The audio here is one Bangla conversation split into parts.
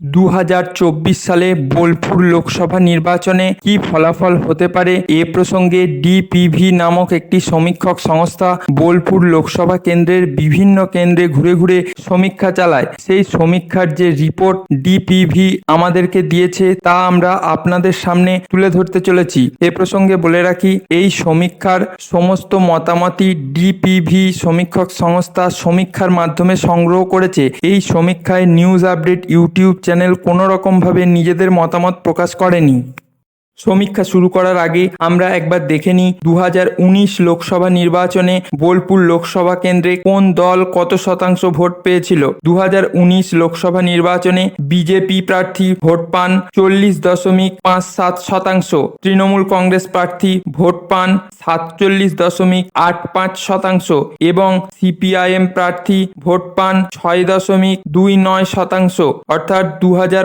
দু হাজার চব্বিশ সালে বোলপুর লোকসভা নির্বাচনে কি ফলাফল হতে পারে এ প্রসঙ্গে ডিপিভি নামক একটি সমীক্ষক সংস্থা বোলপুর লোকসভা কেন্দ্রের বিভিন্ন কেন্দ্রে ঘুরে ঘুরে সমীক্ষা চালায়। সেই সমীক্ষার যে রিপোর্ট ডিপিভি আমাদেরকে দিয়েছে তা আমরা আপনাদের সামনে তুলে ধরতে চলেছি। এ প্রসঙ্গে বলে রাখি, এই সমীক্ষার সমস্ত মতামতই ডিপিভি সমীক্ষক সংস্থা সমীক্ষার মাধ্যমে সংগ্রহ করেছে। এই সমীক্ষায় নিউজ আপডেট, ইউটিউব চ্যানেল কোনো রকমভাবে নিজেদের মতামত প্রকাশ করেনি। সমীক্ষা শুরু করার আগে আমরা একবার দেখে নিই দু হাজার উনিশ লোকসভা নির্বাচনে বোলপুর লোকসভা কেন্দ্রে কোন দল কত শতাংশ ভোট পেয়েছিল? দু হাজার উনিশ লোকসভা নির্বাচনে বিজেপি প্রার্থী ভোট পান চল্লিশ দশমিক পাঁচ সাত শতাংশ, তৃণমূল কংগ্রেস প্রার্থী ভোট পান সাতচল্লিশ দশমিক আট পাঁচ শতাংশ এবং সিপিআইএম প্রার্থী ভোট পান ছয় দশমিক দুই নয় শতাংশ। অর্থাৎ দু হাজার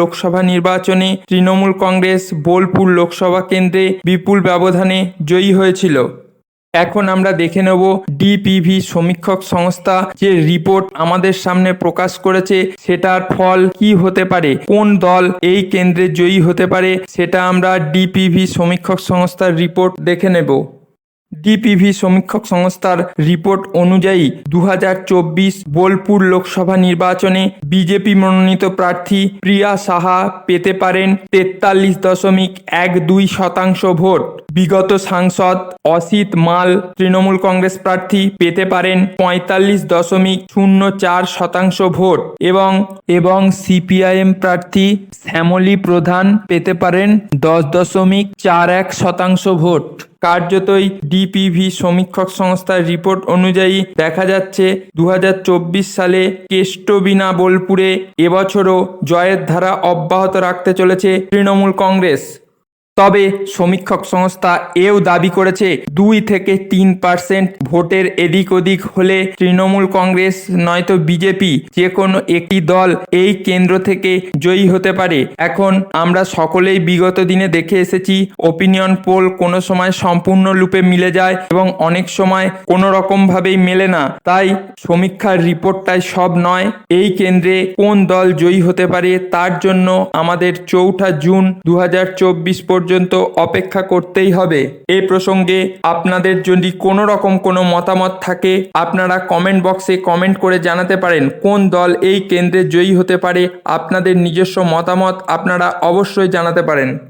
লোকসভা নির্বাচনে তৃণমূল কংগ্রেস বোলপুর লোকসভা কেন্দ্রে বিপুল ব্যবধানে জয়ী হয়েছিল। এখন আমরা দেখে নেব ডিপিভি সমীক্ষক সংস্থা যে রিপোর্ট আমাদের সামনে প্রকাশ করেছে, সেটার ফল কি হতে পারে, কোন দল এই কেন্দ্রে জয়ী হতে পারে, সেটা আমরা ডিপিভি সমীক্ষক সংস্থার রিপোর্ট দেখে নেব। ডিপিভি সমীক্ষক সংস্থার রিপোর্ট অনুযায়ী দু হাজার চব্বিশ বোলপুর লোকসভা নির্বাচনে বিজেপি মনোনীত প্রার্থী প্রিয়া সাহা পেতে পারেন তেতাল্লিশ দশমিক এক দুই শতাংশ ভোট। বিগত সাংসদ অসিত মাল তৃণমূল কংগ্রেস প্রার্থী পেতে পারেন পঁয়তাল্লিশ দশমিক শূন্য চার শতাংশ ভোট এবং এবং সিপিআইএম প্রার্থী শ্যামলী প্রধান পেতে পারেন দশ দশমিক চার এক শতাংশ ভোট। কার্যতই ডিপিভি সমীক্ষক সংস্থার রিপোর্ট অনুযায়ী দেখা যাচ্ছে দু হাজার চব্বিশ সালে কেষ্টবিনা বোলপুরে এবছরও জয়ের ধারা অব্যাহত রাখতে চলেছে তৃণমূল কংগ্রেস। তবে সমীক্ষক সংস্থা এও দাবি করেছে, দুই থেকে তিন পার্সেন্ট ভোটের এদিক ওদিক হলে তৃণমূল কংগ্রেস নয়তো বিজেপি যে কোনো একটি দল এই কেন্দ্র থেকে জয়ী হতে পারে। এখন আমরা সকলেই বিগত দিনে দেখে এসেছি ওপিনিয়ন পোল কোনো সময় সম্পূর্ণ রূপে মিলে যায় এবং অনেক সময় কোনো রকমভাবেই মেলে না। তাই সমীক্ষার রিপোর্টটাই সব নয়, এই কেন্দ্রে কোন দল জয়ী হতে পারে তার জন্য আমাদের চৌঠা জুন দু পর্যন্ত অপেক্ষা করতেই হবে। এ প্রসঙ্গে আপনাদের যদি কোনো রকম কোনো মতামত থাকে, আপনারা কমেন্ট বক্সে কমেন্ট করে জানাতে পারেন কোন দল এই কেন্দ্রে জয়ী হতে পারে। আপনাদের নিজস্ব মতামত আপনারা অবশ্যই জানাতে পারেন।